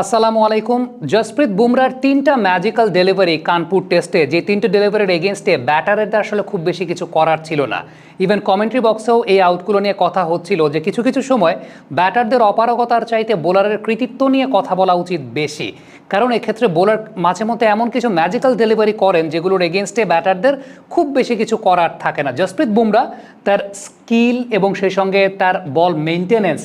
আসসালামু আলাইকুম। জসপ্রীত বুমরার তিনটা ম্যাজিক্যাল ডেলিভারি কানপুর টেস্টে যে তিনটে ডেলিভারির এগেনস্টে ব্যাটারের আসলে খুব বেশি কিছু করার ছিল না। ইভেন কমেন্ট্রি বক্সেও এই আউটগুলো নিয়ে কথা হচ্ছিল যে কিছু কিছু সময় ব্যাটারদের অপারগতার চাইতে বোলারের কৃতিত্ব নিয়ে কথা বলা উচিত বেশি। কারণ এক্ষেত্রে বোলার মাঝে মধ্যে এমন কিছু ম্যাজিক্যাল ডেলিভারি করেন যেগুলোর এগেনস্টে ব্যাটারদের খুব বেশি কিছু করার থাকে না। জসপ্রীত বুমরা তার স্কিল এবং সেই সঙ্গে তার বল মেনটেনেন্স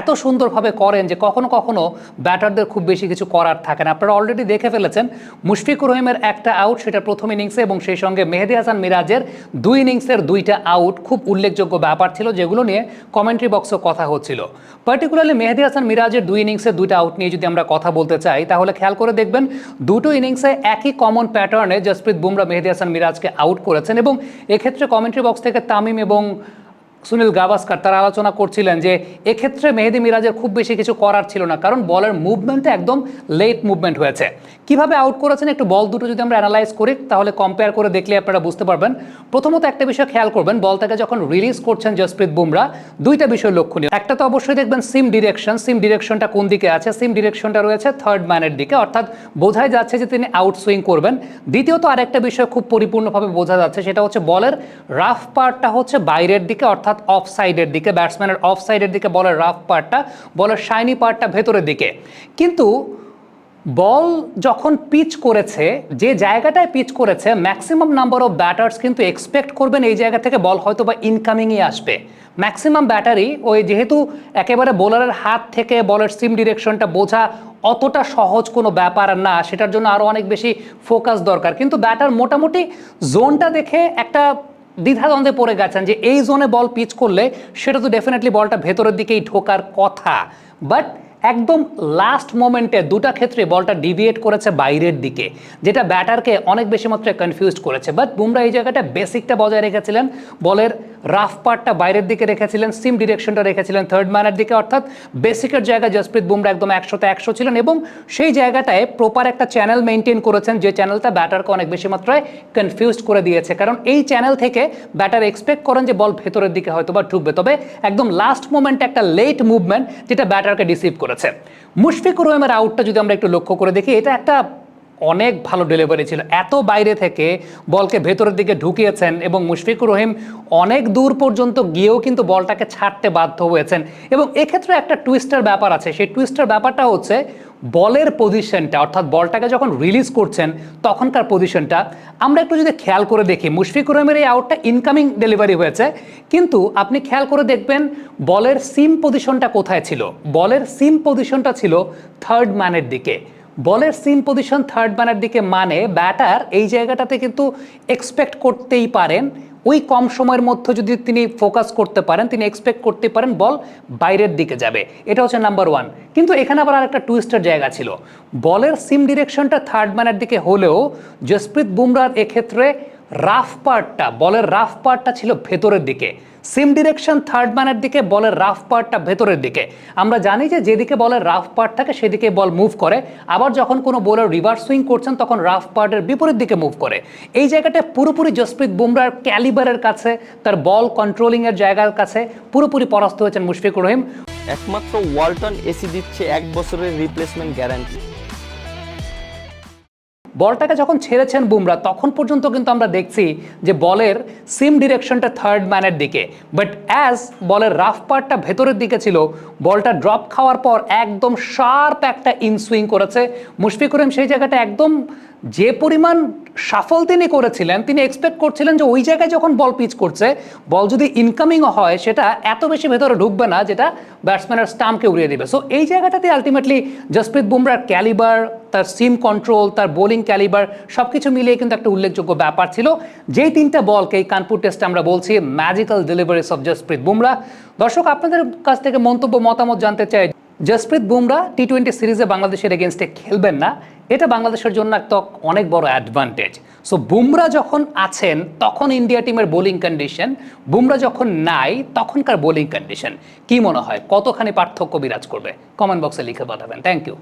এত সুন্দরভাবে করেন যে কখনো কখনো ব্যাটারদের খুব বেশি কিছু করার থাকে না। আপনারা অলরেডি দেখে ফেলেছেন, মুশফিকুর রহিমের একটা আউট সেটা প্রথম ইনিংসে এবং সেই সঙ্গে মেহেদি হাসান মিরাজের দুই ইনিংসের দুইটা আউট খুব উল্লেখযোগ্য ব্যাপার ছিল যেগুলো নিয়ে কমেন্ট্রি বক্সও কথা হচ্ছিল। পার্টিকুলারলি মেহেদি হাসান মিরাজের দুই ইনিংসের দুইটা আউট নিয়ে যদি আমরা কথা বলতে চাই, তাহলে খেয়াল করে দেখবেন দুটো ইনিংসে একই কমন প্যাটার্নে জসপ্রীত বুমরা মেহেদি হাসান মিরাজকে আউট করেছেন এবং এক্ষেত্রে কমেন্ট্রি বক্স থেকে তামিম এবং সুনীল গাভাস্কার, তারা আলোচনা করছিলেন যে এক্ষেত্রে মেহেদি মিরাজের খুব বেশি কিছু করার ছিল না, কারণ বলের মুভমেন্টে একদম লেট মুভমেন্ট হয়েছে। কীভাবে আউট করেছেন? একটু বল দুটো যদি আমরা অ্যানালাইজ করি, তাহলে কম্পেয়ার করে দেখলে আপনারা বুঝতে পারবেন। প্রথমত একটা বিষয় খেয়াল করবেন, বলটাকে যখন রিলিজ করছেন জসপ্রীত বুমরা, দুইটা বিষয় লক্ষণীয়। একটা তো অবশ্যই দেখবেন সিম ডিরেকশন সিম ডিরেকশনটা কোন দিকে আছে? সিম ডিরেকশনটা রয়েছে থার্ড ম্যানের দিকে, অর্থাৎ বোঝাই যাচ্ছে যে তিনি আউট সুইং করবেন। দ্বিতীয়ত আরেকটা বিষয় খুব পরিপূর্ণভাবে বোঝা যাচ্ছে, সেটা হচ্ছে বলের রাফ পার্টটা হচ্ছে বাইরের দিকে, অর্থাৎ অফ সাইডের দিকে ব্যাটসম্যানের অফ সাইডের দিকে বলের রাফ পার্টটা বলের শাইনি পার্টটা ভেতরের দিকে। কিন্তু বল যখন পিচ করেছে, যে জায়গাটায় পিচ করেছে ম্যাক্সিমাম নাম্বার অফ ব্যাটার্স কিন্তু এক্সপেক্ট করবেন এই জায়গা থেকে বল হয়তো বা ইনকামিংই আসবে। ম্যাক্সিমাম ব্যাটারি ওই যেহেতু একেবারে বোলারের হাত থেকে বলের সিম ডিরেকশনটা বোঝা অতটা সহজ কোনো ব্যাপার না, সেটার জন্য আরও অনেক বেশি ফোকাস দরকার। কিন্তু ব্যাটার মোটামুটি জোনটা দেখে একটা দ্বিধাদ্বন্দ্বে পড়ে গেছেন যে এই জোনে বল পিচ করলে সেটা তো ডেফিনেটলি বলটা ভেতরের দিকেই ঢোকার কথা। বাট একদম লাস্ট মোমেন্টে দুটা ক্ষেত্রে বলটা ডিভিয়েট করেছে বাইরের দিকে, যেটা ব্যাটারকে অনেক বেশি মাত্রায় কনফিউজ করেছে। বাট বুমরা এই জায়গাটা বেসিকটা বজায় রেখেছিলেন। বলের রাফ পার্টটা বাইরের দিকে রেখেছিলেন, সিম ডিরেকশনটা রেখেছিলেন থার্ড ম্যানের দিকে, অর্থাৎ বেসিকের জায়গায় জসপ্রীত বুমরা একদম একশোতে একশো ছিলেন এবং সেই জায়গাটায় প্রপার একটা চ্যানেল মেনটেন করেছেন, যে চ্যানেলটা ব্যাটারকে অনেক বেশি মাত্রায় কনফিউজ করে দিয়েছে। কারণ এই চ্যানেল থেকে ব্যাটার এক্সপেক্ট করেন যে বল ভেতরের দিকে হয়তো বা ঢুকবে। তবে একদম লাস্ট মোমেন্টে একটা লেট মুভমেন্ট যেটা ব্যাটারকে ডিসিভ করেছে। মুশফিকুর রহিমের আউটটা যদি আমরা একটু লক্ষ্য করে দেখি, এটা একটা অনেক ভালো ডেলিভারি ছিল। এত বাইরে থেকে বলকে ভেতরের দিকে ঢুকিয়েছেন এবং মুশফিকুর রহিম অনেক দূর পর্যন্ত গিয়েও কিন্তু বলটাকে ছাড়তে বাধ্য হয়েছেন। এবং এক্ষেত্রে একটা টুইস্টার ব্যাপার আছে। সেই টুইস্টার ব্যাপারটা হচ্ছে বলের পজিশনটা অর্থাৎ বলটাকে যখন রিলিজ করছেন, তখনকার পজিশনটা আমরা একটু যদি খেয়াল করে দেখি, মুশফিকুর রহিমের এই আউটটা ইনকামিং ডেলিভারি হয়েছে। কিন্তু আপনি খেয়াল করে দেখবেন, বলের সিম পজিশনটা কোথায় ছিল? বলের সিম পজিশনটা ছিল থার্ড ম্যানের দিকে। বলের সিম পজিশন থার্ড ম্যানের দিকে মানে ব্যাটার এই জায়গাটাতে কিন্তু এক্সপেক্ট করতেই পারেন। ওই কম সময়ের মধ্যে যদি তিনি ফোকাস করতে পারেন, তিনি এক্সপেক্ট করতে পারেন, বল বাইরের দিকে যাবে। এটা হচ্ছে নাম্বার ওয়ান কিন্তু এখানে আবার আরেকটা টুইস্টের জায়গা ছিল। বলের সিম ডিরেকশনটা থার্ড ম্যানের দিকে হলেও জসপ্রীত বুমরার এক্ষেত্রে রাফ পার্টটা, বলের রাফ পার্টটা ছিল ভেতরের দিকে। সিম ডিরেকশন থার্ড ম্যানের দিকে, বলের রাফ পার্টটা ভেতরের দিকে। আমরা জানি যে যেদিকে বলের রাফ পার্ট থাকে সেদিকে বল মুভ করে। আবার যখন কোনো বোলার রিভার্স সুইং করছেন, তখন রাফ পার্টের বিপরীত দিকে মুভ করে। এই জায়গাটা পুরোপুরি জসপ্রীত বুমরার ক্যালিবারের কাছে, তার বল কন্ট্রোলিংয়ের জায়গার কাছে পুরোপুরি পরাস্ত হয়েছেন মুশফিকুর রহিম। একমাত্র ওয়ালটন এসি দিচ্ছে এক বছরের রিপ্লেসমেন্ট গ্যারান্টি বলটাকে যখন ছেড়েছেন বুমরা, তখন পর্যন্ত কিন্তু আমরা দেখছি যে বলের সিম ডিরেকশনটা থার্ড ম্যানের দিকে। বাট অ্যাজ বলের রাফ পার্টটা ভেতরের দিকে ছিল, বলটা ড্রপ খাওয়ার পর একদম শার্প একটা ইনসুইং করেছে। মুশফিকুর রহিম সেই জায়গাটা একদম যে পরিমাণ সাফল তিনি করেছিলেন, তিনি এক্সপেক্ট করছিলেন যে ওই জায়গায় যখন বল পিচ করছে, বল যদি ইনকামিংও হয়, সেটা এত বেশি ভেতরে ঢুকবে না, যেটা ব্যাটসম্যানের স্টাম্পকে উড়িয়ে দিবে। সো এই জায়গাটাতে আলটিমেটলি জসপ্রীত বুমরার ক্যালিবার তার সিম কন্ট্রোল, তার বোলিং ক্যালিবার সব কিছু মিলিয়ে কিন্তু একটা উল্লেখযোগ্য ব্যাপার ছিল। যেই তিনটা বলকে এই কানপুর টেস্টে আমরা বলছি magical deliveries of Jasprit Bumrah দর্শক, আপনাদের কাছ থেকে মন্তব্য, মতামত জানতে চাই জসপ্রীত বুমরা টি টোয়েন্টি সিরিজে বাংলাদেশের এগেনস্টে খেলবেন না। এটা বাংলাদেশের জন্য একটা অনেক বড় অ্যাডভান্টেজ সো বুমরা যখন আছেন, তখন ইন্ডিয়া টিমের বোলিং কন্ডিশন বুমরা যখন নাই, তখনকার বোলিং কন্ডিশন কি মনে হয়? কতখানি পার্থক্য বিরাজ করবে? কমেন্ট বক্সে লিখে পাঠাবেন। Thank you